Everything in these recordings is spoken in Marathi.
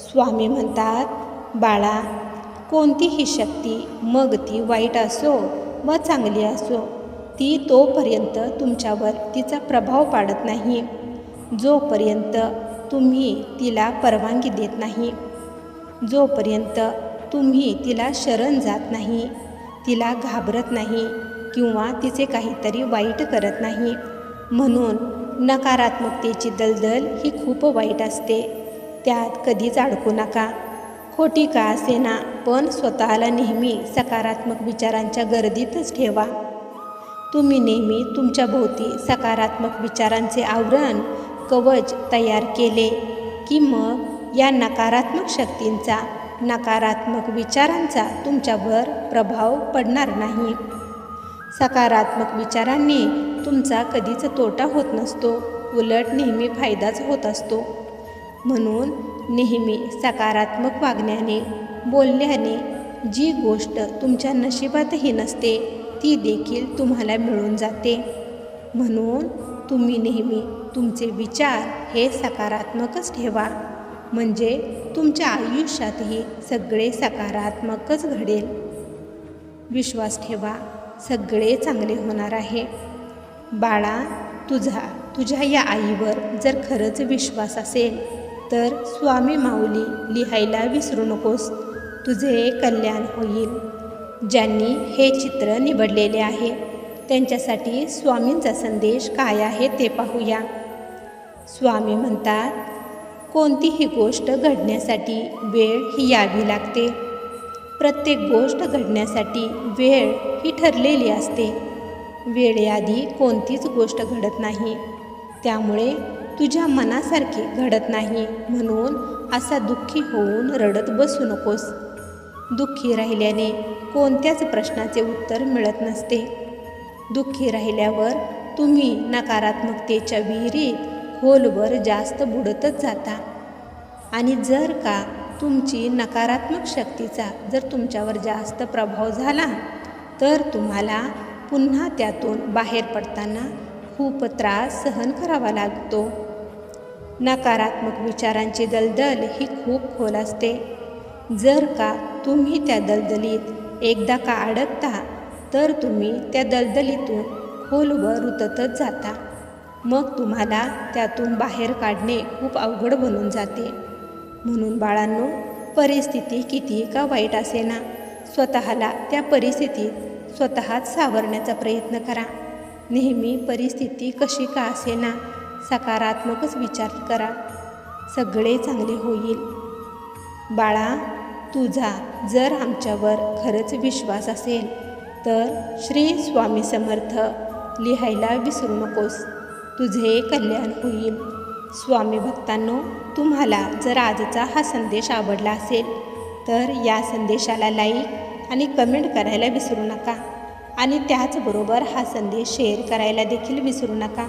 स्वामी म्हणतात बाळा कोणतीही शक्ती मग ती वाईट असो व चांगली असो ती तोपर्यंत तुमच्यावर तिचा प्रभाव पाडत नाही. जोपर्यंत तुम्ही तिला परवानगी देत नाही जोपर्यंत तुम्ही तिला शरण जात नाही तिला घाबरत नाही किंवा तिचे काहीतरी वाईट करत नाही. म्हणून नकारात्मकतेची दलदल ही खूप वाईट असते. त्यात कधीच अडकू नका. खोटी का असेना पण स्वतःला नेहमी सकारात्मक विचारांच्या गर्दीतच ठेवा. तुम्ही नेहमी तुमच्या भोवती सकारात्मक विचारांचे आवरण कवच तयार केले की मग या नकारात्मक शक्तींचा नकारात्मक विचारांचा तुमच्यावर प्रभाव पडणार नाही. सकारात्मक विचारांनी तुमचा कधीच तोटा होत नसतो. उलट नेहमी फायदाच होत असतो. म्हणून नेहमी सकारात्मक वागण्याने बोलल्याने जी गोष्ट तुमच्या नशिबातही नसते ती देखील तुम्हाला मिळून जाते. म्हणून तुम्ही नेहमी तुमचे विचार हे सकारात्मकच ठेवा. म्हणजे तुमच्या आयुष्यातही सगळे सकारात्मकच घडेल. विश्वास ठेवा सगळे चांगले होणार आहे. बाळा तुझा तुझ्या या आईवर जर खरंच विश्वास असेल तर स्वामी माऊली लिहायला विसरू नकोस. तुझे कल्याण होईल. ज्यांनी हे चित्र निवडलेले आहे त्यांच्यासाठी स्वामींचा संदेश काय आहे ते पाहूया. स्वामी म्हणतात कोणतीही गोष्ट घडण्यासाठी वेळ ही यावी लागते. प्रत्येक गोष्ट घडण्यासाठी वेळ ही ठरलेली असते. वेळेआधी कोणतीच गोष्ट घडत नाही. त्यामुळे तुझ्या मनासारखी घडत नाही म्हणून असा दुःखी होऊन रडत बसू नकोस. दुःखी राहिल्याने कोणत्याच प्रश्नाचे उत्तर मिळत नसते. दुःखी राहिल्यावर तुम्ही नकारात्मकतेच्या विहिरीत खोलवर जास्त बुडतच जाता. आणि जर का तुमची नकारात्मक शक्तीचा जर तुमच्यावर जास्त प्रभाव झाला तर तुम्हाला पुन्हा त्यातून बाहेर पडताना खूप त्रास सहन करावा लागतो. नकारात्मक विचारांची दलदल ही खूप खोल असते. जर का तुम्ही त्या दलदलीत एकदा का अडकता तर तुम्ही त्या दलदलीतून खोलवर रुततच जाता. मग तुम्हाला त्यातून बाहेर काढणे खूप अवघड बनून जाते. म्हणून बाळांनो परिस्थिती कितीही का वाईट असेना? स्वतःला त्या परिस्थितीत स्वतःच सावरण्याचा प्रयत्न करा. नेहमी परिस्थिती कशी का असेना? सकारात्मकच विचार करा. सगळे चांगले होईल. बाळा तुझा जर आमच्यावर खरंच विश्वास असेल तर श्री स्वामी समर्थ लिहायला विसरू नकोस. तुझे कल्याण होईल. स्वामी भक्तांनो तुम्हाला जर आजचा हा संदेश आवडला असेल तर या संदेशाला लाईक आणि कमेंट करायला विसरू नका. आणि त्याचबरोबर हा संदेश शेअर करायला देखील विसरू नका.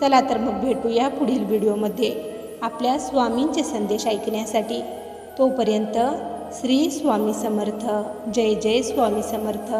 चला तर मग भेटूया पुढील व्हिडिओमध्ये. आपल्या स्वामींचे संदेश ऐकण्यासाठी. तोपर्यंत श्री स्वामी समर्थ. जय जय स्वामी समर्थ.